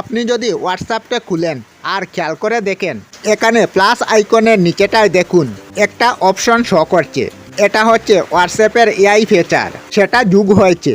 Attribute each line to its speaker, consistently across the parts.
Speaker 1: আপনি যদি হোয়াটসঅ্যাপটা খুলেন আর খেয়াল করে দেখেন, এখানে প্লাস আইকনের নিচেটায় দেখুন, একটা অপশন শো করছে। এটা হচ্ছে হোয়াটসঅ্যাপের এআই ফিচার সেটা যুগ হয়েছে।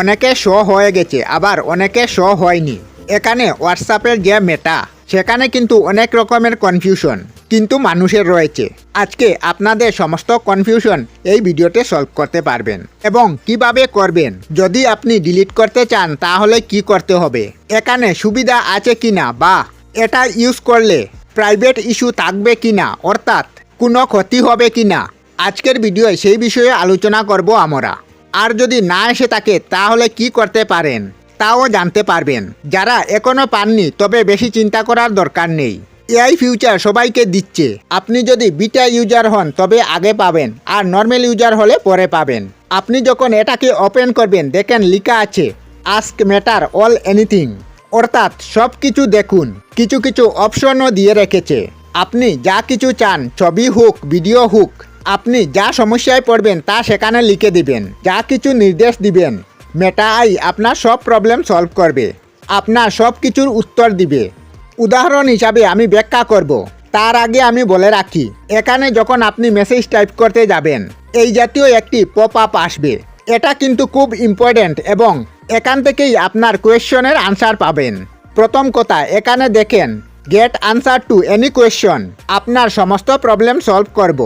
Speaker 1: অনেকে শো হয়ে গেছে, আবার অনেকে শো হয়নি। এখানে হোয়াটসঅ্যাপের যে মেটা সেখানে কিন্তু অনেক রকমের কনফিউশন কিন্তু মানুষের রয়েছে। আজকে আপনাদের সমস্ত কনফিউশন এই ভিডিওতে সলভ করতে পারবেন এবং কীভাবে করবেন? যদি আপনি ডিলিট করতে চান, তাহলে কি করতে হবে? এখানে সুবিধা আছে কিনা বা এটা ইউজ করলে প্রাইভেট ইস্যু থাকবে কিনা? অর্থাৎ কোনো ক্ষতি হবে কিনা? আজকের ভিডিওয় সেই বিষয়ে আলোচনা করব আমরা। আর যদি না এসে থাকে, তাহলে কি করতে পারেন? তাও জানতে পারবেন। যারা এখনও পাননি, তবে বেশি চিন্তা করার দরকার নেই। এআই ফিউচার সবাইকে দিচ্ছে। আপনি যদি বিটা ইউজার হন, তবে আগে পাবেন, আর নর্মাল ইউজার হলে পরে পাবেন। আপনি যখন এটাকে ওপেন করবেন, দেখেন লেখা আছে, আস্ক ম্যাটার অল এনিথিং। অর্থাৎ সব কিছু দেখুন, কিছু কিছু অপশনও দিয়ে রেখেছে। আপনি যা কিছু চান, ছবি হোক, ভিডিও হোক, আপনি যা সমস্যায় পড়বেন, তা সেখানে লিখে দিবেন, যা কিছু নির্দেশ দিবেন। মেটা আই আপনার সব প্রবলেম সলভ করবে। আপনার সব কিছুর উত্তর দিবে। উদাহরণ হিসাবে আমি ব্যাখ্যা করব। তার আগে আমি বলে রাখি, এখানে যখন আপনি মেসেজ টাইপ করতে যাবেন, এই জাতীয় একটি পপ আপ আসবে। এটা কিন্তু খুব ইম্পর্ট্যান্ট এবং এখান থেকেই আপনার কোয়েশ্চনের আনসার পাবেন। প্রথম কথা, এখানে দেখেন get answer to any question আপনার সমস্ত প্রবলেম সলভ করব।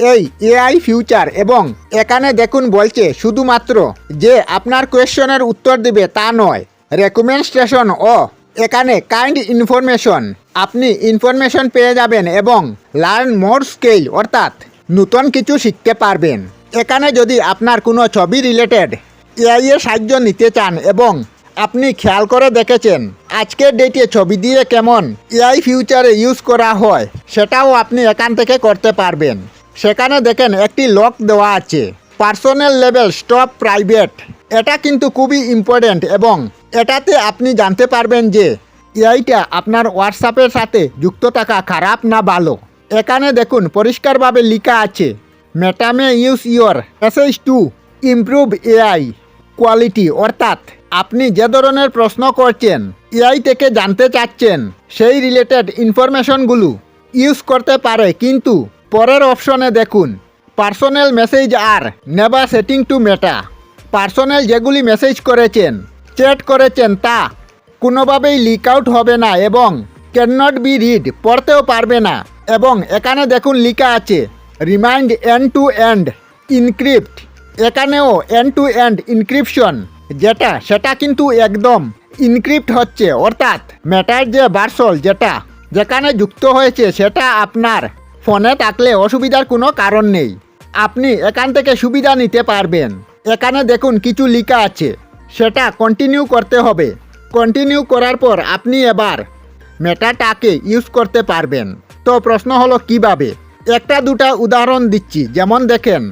Speaker 1: এই এআই ফিউচার এবং এখানে দেখুন বলছে, শুধুমাত্র যে আপনার কোয়েশ্চনের উত্তর দিবে তা নয় রেকমেন্ডেশন ও এখানে কাইন্ড ইনফরমেশন আপনি ইনফরমেশন পেয়ে যাবেন এবং লার্ন মোর স্কেল অর্থাৎ নতুন কিছু শিখতে পারবেন। এখানে যদি আপনার কোনো ছবি রিলেটেড এআই এর সাহায্য নিতে চান এবং আপনি খেয়াল করে দেখেছেন, আজকের ডেটে ছবি দিয়ে কেমন এআই ফিউচারে ইউজ করা হয়, সেটাও আপনি এখান থেকে করতে পারবেন। সেখানে দেখেন একটি লক দেওয়া আছে। পার্সোনাল লেভেল স্টপ প্রাইভেট এটা কিন্তু খুবই ইম্পর্ট্যান্ট এবং এটাতে আপনি জানতে পারবেন যে এআইটা আপনার হোয়াটসঅ্যাপের সাথে যুক্ত থাকা খারাপ না ভালো। এখানে দেখুন, পরিষ্কারভাবে লেখা আছে, Meta may use your message to improve AI quality. অর্থাৎ আপনি যে ধরনের প্রশ্ন করছেন, এআই থেকে জানতে চাচ্ছেন, সেই রিলেটেড ইনফরমেশনগুলো ইউজ করতে পারে। কিন্তু পরের অপশনে দেখুন, personal message R never setting to Meta. Personal যেগুলি মেসেজ করেছেন চ্যাট করেছেন তা কোনোভাবেই লিক আউট হবে না এবং ক্যান নট বি রিড পড়তেও পারবে না। এবং এখানে দেখুন লেখা আছে remind end to end encrypt এখানেও এন্ড টু এন্ড ইনক্রিপশন যেটা, সেটা কিন্তু একদম ইনক্রিপ্ট হচ্ছে। অর্থাৎ ম্যাটার যে বার্সল যেটা, যেখানে যুক্ত হয়েছে, সেটা আপনার ফোনে থাকলে অসুবিধার কোনো কারণ নেই। আপনি এখান থেকে সুবিধা নিতে পারবেন। এখানে দেখুন কিছু লেখা আছে সেটা কন্টিনিউ করতে হবে। কন্টিনিউ করার পর আপনি এবার মেটাটাকে ইউজ করতে পারবেন। তো প্রশ্ন হলো কীভাবে? একটা দুটা উদাহরণ দিচ্ছি। যেমন দেখেন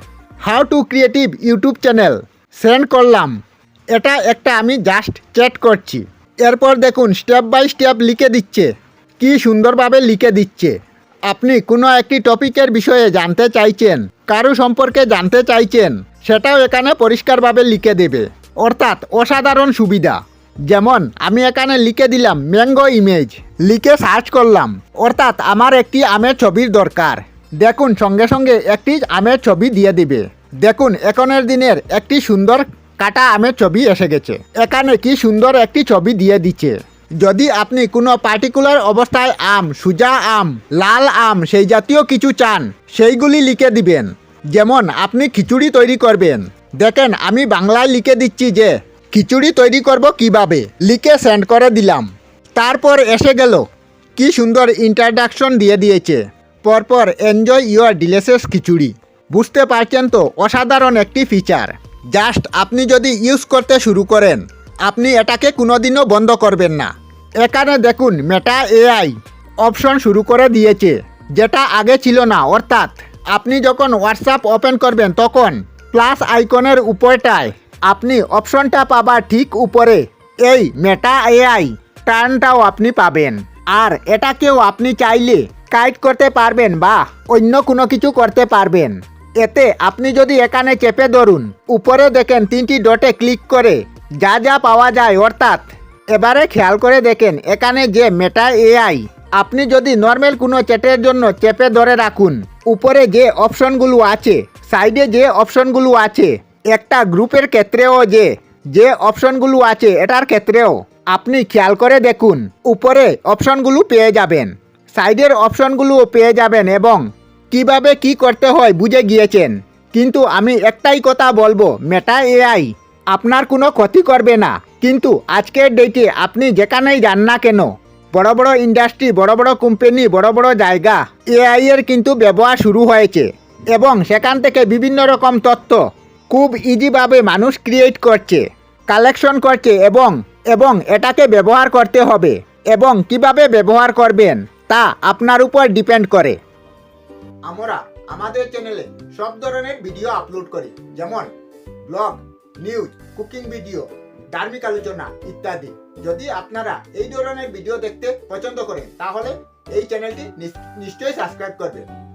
Speaker 1: how to creative YouTube channel. Send করলাম। এটা একটা আমি জাস্ট চ্যাট করছি। এরপর দেখুন স্টেপ বাই স্টেপ লিখে দিচ্ছে। কি সুন্দরভাবে লিখে দিচ্ছে। আপনি কোনো একটি টপিকের বিষয়ে জানতে চাইছেন, কারও সম্পর্কে জানতে চাইছেন, সেটাও এখানে পরিষ্কারভাবে লিখে দেবে। অর্থাৎ অসাধারণ সুবিধা। যেমন, আমি এখানে লিখে দিলাম ম্যাঙ্গো ইমেজ, লিখে সার্চ করলাম। অর্থাৎ আমার একটি আমের ছবির দরকার। দেখুন, সঙ্গে সঙ্গে একটি আমের ছবি দিয়ে দিবে। দেখুন, এখনের দিনের একটি সুন্দর কাটা আমের ছবি এসে গেছে। এখানে কি সুন্দর একটি ছবি দিয়ে দিচ্ছে। যদি আপনি কোনো পার্টিকুলার অবস্থায় আম, সুজা আম, লাল আম, সেই জাতীয় কিছু চান, সেইগুলি লিখে দিবেন। যেমন, আপনি খিচুড়ি তৈরি করবেন। দেখেন, আমি বাংলায় লিখে দিচ্ছি যে, খিচুড়ি তৈরি করব কীভাবে? লিখে সেন্ড করে দিলাম। তারপর এসে গেল, কি সুন্দর ইন্ট্রোডাকশন দিয়ে দিয়েছে। পরপর এনজয় ইউর ডিলেসেস খিচুড়ি। বুঝতে পারছেন তো, অসাধারণ একটি ফিচার জাস্ট আপনি যদি ইউজ করতে শুরু করেন, আপনি এটাকে কোনোদিনও বন্ধ করবেন না। এখানে দেখুন মেটা এআই অপশন শুরু করে দিয়েছে, যেটা আগে ছিল না। অর্থাৎ, আপনি যখন হোয়াটসঅ্যাপ ওপেন করবেন, তখন প্লাস আইকনের উপরটায় আপনি অপশনটা পাবার ঠিক উপরে। এই মেটা এআই টার্নটাও আপনি পাবেন। আর এটাকেও আপনি চাইলে কাইট করতে পারবেন বা অন্য কোনো কিছু করতে পারবেন। এতে আপনি যদি এখানে চেপে ধরুন, উপরে দেখেন তিনটি ডটে ক্লিক করে যা যা পাওয়া যায় অর্থাৎ এবারে খেয়াল করে দেখেন এখানে যে মেটা এআই আপনি যদি নর্মাল কোনো চ্যাটের জন্য চেপে ধরে রাখুন, উপরে যে অপশনগুলো আছে সাইডে যে অপশনগুলো আছে, একটা গ্রুপের ক্ষেত্রেও যে যে অপশনগুলো আছে এটার ক্ষেত্রেও আপনি খেয়াল করে দেখুন, উপরে অপশনগুলো পেয়ে যাবেন। সাইডের অপশনগুলোও পেয়ে যাবেন এবং কীভাবে কি করতে হয় বুঝে গিয়েছেন। কিন্তু আমি একটাই কথা বলব, মেটা এআই, আপনার কোনো ক্ষতি করবে না। কিন্তু আজকের ডেটে আপনি যেখানেই যান না কেন, বড় বড় ইন্ডাস্ট্রি বড় বড় কোম্পানি বড় বড় জায়গা, এআই এর কিন্তু ব্যবহার শুরু হয়েছে। এবং সেখান থেকে বিভিন্ন রকম তথ্য খুব ইজিভাবে মানুষ ক্রিয়েট করছে কালেকশন করছে এবং এবং এটাকে ব্যবহার করতে হবে এবং কীভাবে ব্যবহার করবেন তা আপনার উপর ডিপেন্ড করে। আমরা আমাদের চ্যানেলে সব ধরনের ভিডিও আপলোড করি, যেমন ব্লগ নিউজ কুকিং ভিডিও ধার্মিক আলোচনা ইত্যাদি। যদি আপনারা এই ধরনের ভিডিও দেখতে পছন্দ করেন, তাহলে এই চ্যানেলটি নিশ্চয়ই সাবস্ক্রাইব করবেন।